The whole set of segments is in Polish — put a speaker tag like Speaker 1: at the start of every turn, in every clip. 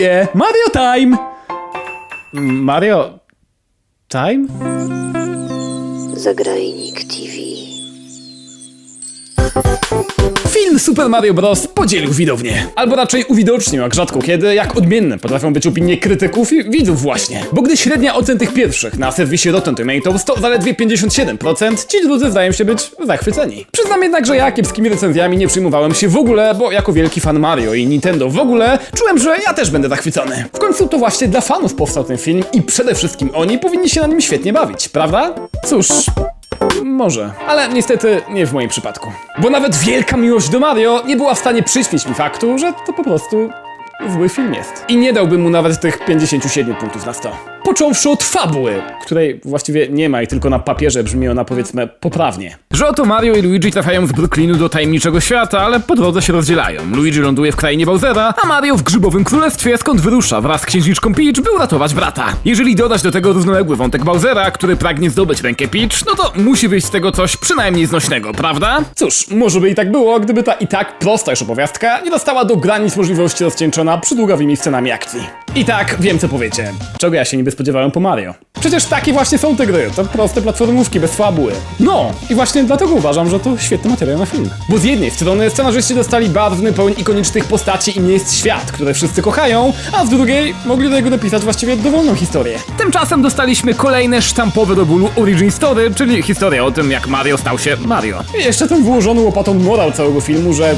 Speaker 1: Dziękuję! Mario Time! Mario... Time?
Speaker 2: Zagrajnik TV.
Speaker 1: Film Super Mario Bros. podzielił widownię. Albo raczej uwidocznił, jak rzadko kiedy, jak odmienne potrafią być opinie krytyków i widzów właśnie. Bo gdy średnia ocen tych pierwszych na serwisie Rotten Tomatoes to zaledwie 57%, ci drudzy zdają się być zachwyceni. Przyznam jednak, że ja kiepskimi recenzjami nie przyjmowałem się w ogóle, bo jako wielki fan Mario i Nintendo w ogóle, czułem, że ja też będę zachwycony. W końcu to właśnie dla fanów powstał ten film i przede wszystkim oni powinni się na nim świetnie bawić, prawda? Cóż, może, ale niestety nie w moim przypadku. Bo nawet wielka miłość do Mario nie była w stanie przyświeć mi faktu, że to po prostu zły film jest. I nie dałbym mu nawet tych 57 punktów na 100. Począwszy od fabuły, której właściwie nie ma i tylko na papierze brzmi ona powiedzmy poprawnie. Że oto Mario i Luigi trafiają z Brooklynu do tajemniczego świata, ale po drodze się rozdzielają. Luigi ląduje w krainie Bowsera, a Mario w grzybowym królestwie, skąd wyrusza wraz z księżniczką Peach, by uratować brata. Jeżeli dodać do tego równoległy wątek Bowsera, który pragnie zdobyć rękę Peach, no to musi wyjść z tego coś przynajmniej znośnego, prawda? Cóż, może by i tak było, gdyby ta i tak prosta już opowiastka nie dostała do granic możliwości rozcieńczona przydługawymi scenami akcji. I tak, wiem co powiecie. Czego ja się niby spodziewałem po Mario? Przecież takie właśnie są te gry, to proste platformówki bez fabuły. No, i właśnie dlatego uważam, że to świetny materiał na film. Bo z jednej strony scenarzyści dostali barwny, pełen ikonicznych postaci i miejsc świat, które wszyscy kochają, a z drugiej mogli do niego dopisać właściwie dowolną historię. Tymczasem dostaliśmy kolejne sztampowe do bólu origin story, czyli historia o tym, jak Mario stał się Mario. I jeszcze ten wyłożony łopatą morał całego filmu, że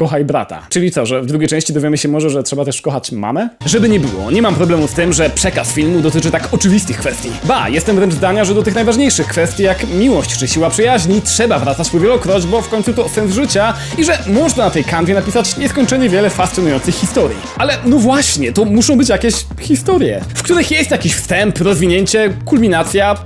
Speaker 1: kochaj brata. Czyli co, że w drugiej części dowiemy się może, że trzeba też kochać mamę? Żeby nie było, nie mam problemu z tym, że przekaz filmu dotyczy tak oczywistych kwestii. Ba, jestem wręcz zdania, że do tych najważniejszych kwestii, jak miłość czy siła przyjaźni, trzeba wracać po wielokroć, bo w końcu to sens życia i że można na tej kanwie napisać nieskończenie wiele fascynujących historii. Ale no właśnie, to muszą być jakieś historie, w których jest jakiś wstęp, rozwinięcie, kulminacja,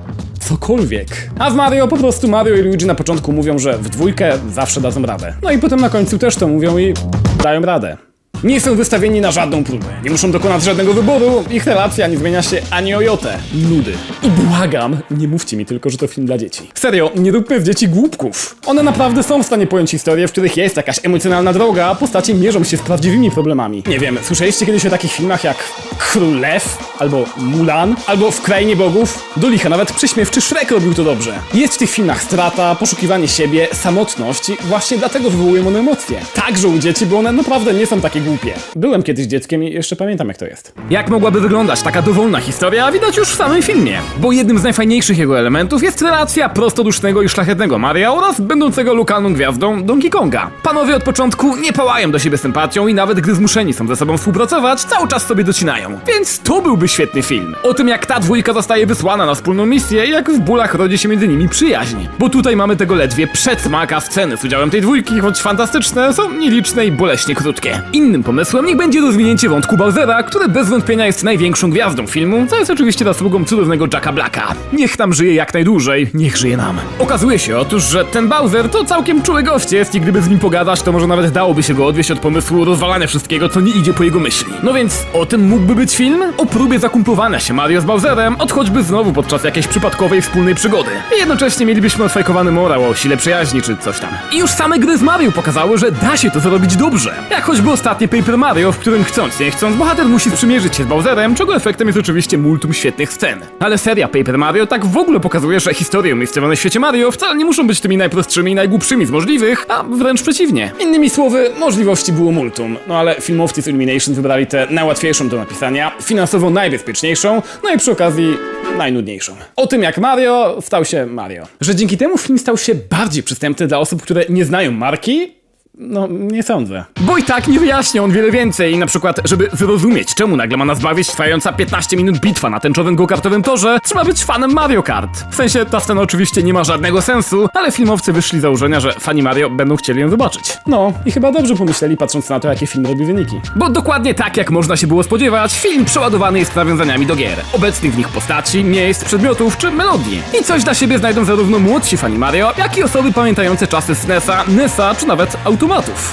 Speaker 1: cokolwiek. A w Mario po prostu Mario i Luigi na początku mówią, że w dwójkę zawsze dadzą radę. No i potem na końcu też to mówią i dają radę. Nie są wystawieni na żadną próbę, nie muszą dokonać żadnego wyboru, ich relacja nie zmienia się ani o jotę. Nudy. I błagam, nie mówcie mi tylko, że to film dla dzieci. Serio, nie róbmy w dzieci głupków. One naprawdę są w stanie pojąć historię, w których jest jakaś emocjonalna droga, a postacie mierzą się z prawdziwymi problemami. Nie wiem, słyszeliście kiedyś o takich filmach jak Król Lew, albo Mulan, albo W Krainie Bogów? Do licha, nawet prześmiewczy Shrek robił to dobrze. Jest w tych filmach strata, poszukiwanie siebie, samotność i właśnie dlatego wywołują one emocje. Także u dzieci, bo one naprawdę nie są takie głupie. Byłem kiedyś dzieckiem i jeszcze pamiętam jak to jest. Jak mogłaby wyglądać taka dowolna historia, widać już w samym filmie. Bo jednym z najfajniejszych jego elementów jest relacja prostodusznego i szlachetnego Maria oraz będącego lokalną gwiazdą Donkey Konga. Panowie od początku nie pałają do siebie sympatią i nawet gdy zmuszeni są ze sobą współpracować, cały czas sobie docinają. Więc to byłby świetny film. O tym jak ta dwójka zostaje wysłana na wspólną misję i jak w bólach rodzi się między nimi przyjaźń. Bo tutaj mamy tego ledwie przedsmak, a sceny z udziałem tej dwójki, choć fantastyczne, są nieliczne i boleśnie krótkie. Innym pomysłem niech będzie rozwinięcie wątku Bowsera, który bez wątpienia jest największą gwiazdą filmu, co jest oczywiście zasługą cudownego Jacka Blacka. Niech tam żyje jak najdłużej, niech żyje nam. Okazuje się otóż, że ten Bowser to całkiem czuły gość jest i gdyby z nim pogadać, to może nawet dałoby się go odwieść od pomysłu rozwalania wszystkiego, co nie idzie po jego myśli. No więc o tym mógłby być film? O próbie zakumplowania się Mario z Bowserem, od choćby znowu podczas jakiejś przypadkowej wspólnej przygody. I jednocześnie mielibyśmy odfajkowany morał o sile przyjaźni czy coś tam. I już same gry z Mario pokazały, że da się to zrobić dobrze. Jak choćby ostatnie Paper Mario, w którym chcąc nie chcąc, bohater musi sprzymierzyć się z Bowserem, czego efektem jest oczywiście multum świetnych scen. Ale seria Paper Mario tak w ogóle pokazuje, że historie umiejscowione w świecie Mario wcale nie muszą być tymi najprostszymi i najgłupszymi z możliwych, a wręcz przeciwnie. Innymi słowy, możliwości było multum, no ale filmowcy z Illumination wybrali tę najłatwiejszą do napisania, finansowo najbezpieczniejszą, no i przy okazji najnudniejszą. O tym jak Mario stał się Mario. Że dzięki temu film stał się bardziej przystępny dla osób, które nie znają marki, no, nie sądzę. Bo i tak nie wyjaśnia on wiele więcej. Na przykład, żeby zrozumieć, czemu nagle ma nas bawić trwająca 15 minut bitwa na tęczowym go-kartowym torze, trzeba być fanem Mario Kart. W sensie, ta scena oczywiście nie ma żadnego sensu, ale filmowcy wyszli z założenia, że fani Mario będą chcieli ją zobaczyć. No, i chyba dobrze pomyśleli, patrząc na to, jakie film robi wyniki. Bo dokładnie tak, jak można się było spodziewać, film przeładowany jest nawiązaniami do gier. Obecnych w nich postaci, miejsc, przedmiotów czy melodii. I coś dla siebie znajdą zarówno młodsi fani Mario, jak i osoby pamiętające czasy SNESa, NESa czy nawet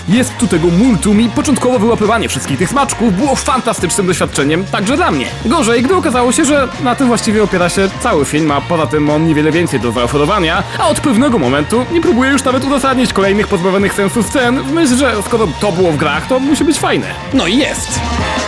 Speaker 1: Jest tu tego multum i początkowo wyłapywanie wszystkich tych smaczków było fantastycznym doświadczeniem także dla mnie. Gorzej, gdy okazało się, że na tym właściwie opiera się cały film, a poza tym on niewiele więcej do zaoferowania, a od pewnego momentu nie próbuje już nawet uzasadnić kolejnych pozbawionych sensu scen w myśl, że skoro to było w grach, to musi być fajne. No i jest.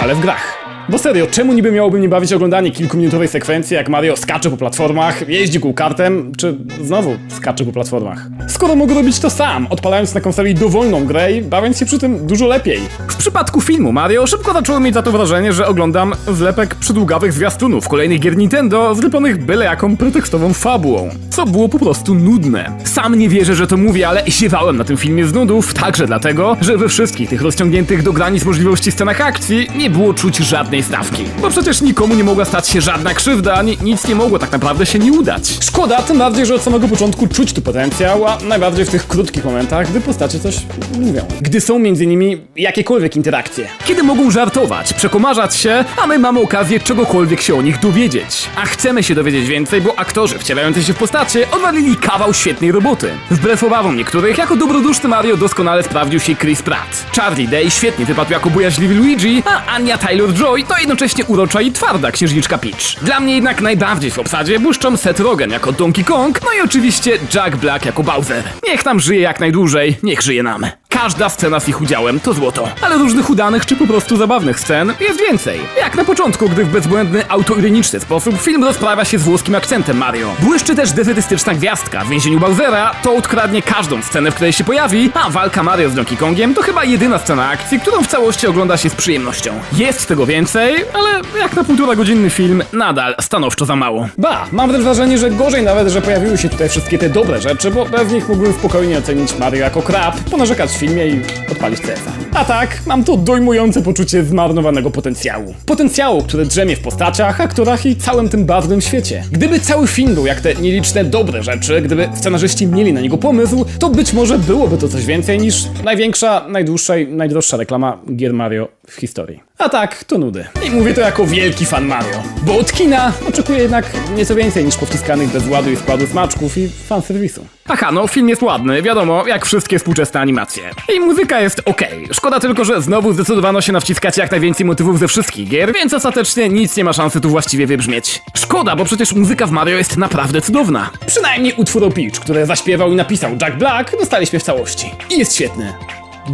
Speaker 1: ale w grach. Bo serio, czemu niby miałoby mnie bawić oglądanie kilkuminutowej sekwencji, jak Mario skacze po platformach, jeździ kartem, czy znowu skacze po platformach? Skoro mogę robić to sam, odpalając na konsoli dowolną grę i bawiąc się przy tym dużo lepiej. W przypadku filmu Mario szybko zacząłem mieć za to wrażenie, że oglądam wlepek przydługawych zwiastunów kolejnych gier Nintendo zleponych byle jaką pretekstową fabułą. Co było po prostu nudne. Sam nie wierzę, że to mówię, ale siewałem na tym filmie z nudów, także dlatego, że we wszystkich tych rozciągniętych do granic możliwości scenach akcji nie było czuć żadnej stawki. Bo przecież nikomu nie mogła stać się żadna krzywda, ani nic nie mogło tak naprawdę się nie udać. Szkoda, tym bardziej, że od samego początku czuć tu potencjał, a najbardziej w tych krótkich momentach, gdy postacie coś mówią. Gdy są między nimi jakiekolwiek interakcje. Kiedy mogą żartować, przekomarzać się, a my mamy okazję czegokolwiek się o nich dowiedzieć. A chcemy się dowiedzieć więcej, bo aktorzy wcielający się w postacie odwalili kawał świetnej roboty. Wbrew obawom niektórych, jako dobroduszny Mario doskonale sprawdził się Chris Pratt. Charlie Day świetnie wypadł jako bojaźliwy Luigi, a Anya Taylor-Joy to jednocześnie urocza i twarda księżniczka Peach. Dla mnie jednak najbardziej w obsadzie błyszczą Seth Rogen jako Donkey Kong, no i oczywiście Jack Black jako Bowser. Niech nam żyje jak najdłużej, niech żyje nam. Każda scena z ich udziałem to złoto. Ale różnych udanych czy po prostu zabawnych scen jest więcej. Jak na początku, gdy w bezbłędny, autoironiczny sposób film rozprawia się z włoskim akcentem Mario. Błyszczy też defetystyczna gwiazdka w więzieniu Bowsera, to odkradnie każdą scenę, w której się pojawi, a walka Mario z Donkey Kongiem to chyba jedyna scena akcji, którą w całości ogląda się z przyjemnością. Jest tego więcej, ale jak na półtora godzinny film, nadal stanowczo za mało. Ba, mam też wrażenie, że gorzej nawet, że pojawiły się tutaj wszystkie te dobre rzeczy, bo bez nich mógłbym spokojnie ocenić Mario jako krab, ponarzekać w i odpalić CS-a. A tak, mam to dojmujące poczucie zmarnowanego potencjału. Potencjału, który drzemie w postaciach, aktorach i całym tym barwnym świecie. Gdyby cały film był jak te nieliczne dobre rzeczy, gdyby scenarzyści mieli na niego pomysł, to być może byłoby to coś więcej niż największa, najdłuższa i najdroższa reklama gier Mario w historii. A tak, to nudy. I mówię to jako wielki fan Mario. Bo od kina oczekuję jednak nieco więcej niż powciskanych bez ładu i składu smaczków i fanserwisu. Aha, no film jest ładny, wiadomo, jak wszystkie współczesne animacje. I muzyka jest okej. Szkoda tylko, że znowu zdecydowano się na wciskać jak najwięcej motywów ze wszystkich gier, więc ostatecznie nic nie ma szansy tu właściwie wybrzmieć. Szkoda, bo przecież muzyka w Mario jest naprawdę cudowna. Przynajmniej utwór o Peach, który zaśpiewał i napisał Jack Black, dostaliśmy w całości. I jest świetny.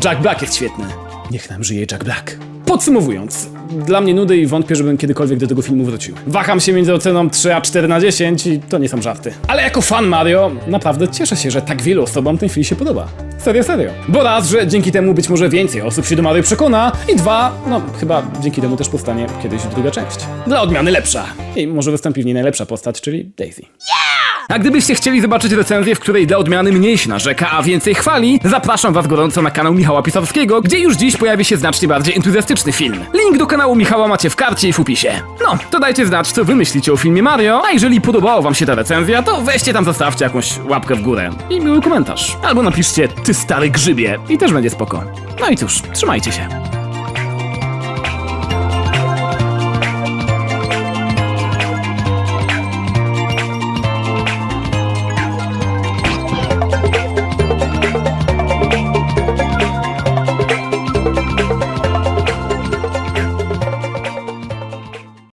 Speaker 1: Jack Black jest świetny. Niech nam żyje Jack Black. Podsumowując, dla mnie nudy i wątpię, żebym kiedykolwiek do tego filmu wrócił. Waham się między oceną 3 a 4 na 10 i to nie są żarty. Ale jako fan Mario, naprawdę cieszę się, że tak wielu osobom ten film się podoba. Serio, serio. Bo raz, że dzięki temu być może więcej osób się do Mario przekona i dwa, no chyba dzięki temu też powstanie kiedyś druga część. Dla odmiany lepsza. I może wystąpi w niej najlepsza postać, czyli Daisy. A gdybyście chcieli zobaczyć recenzję, w której dla odmiany mniej się narzeka, a więcej chwali, zapraszam was gorąco na kanał Michała Pisarskiego, gdzie już dziś pojawi się znacznie bardziej entuzjastyczny film. Link do kanału Michała macie w karcie i w opisie. No, to dajcie znać, co wy myślicie o filmie Mario, a jeżeli podobała wam się ta recenzja, to weźcie tam zostawcie jakąś łapkę w górę i miły komentarz. Albo napiszcie, ty stary grzybie i też będzie spoko. No i cóż, trzymajcie się.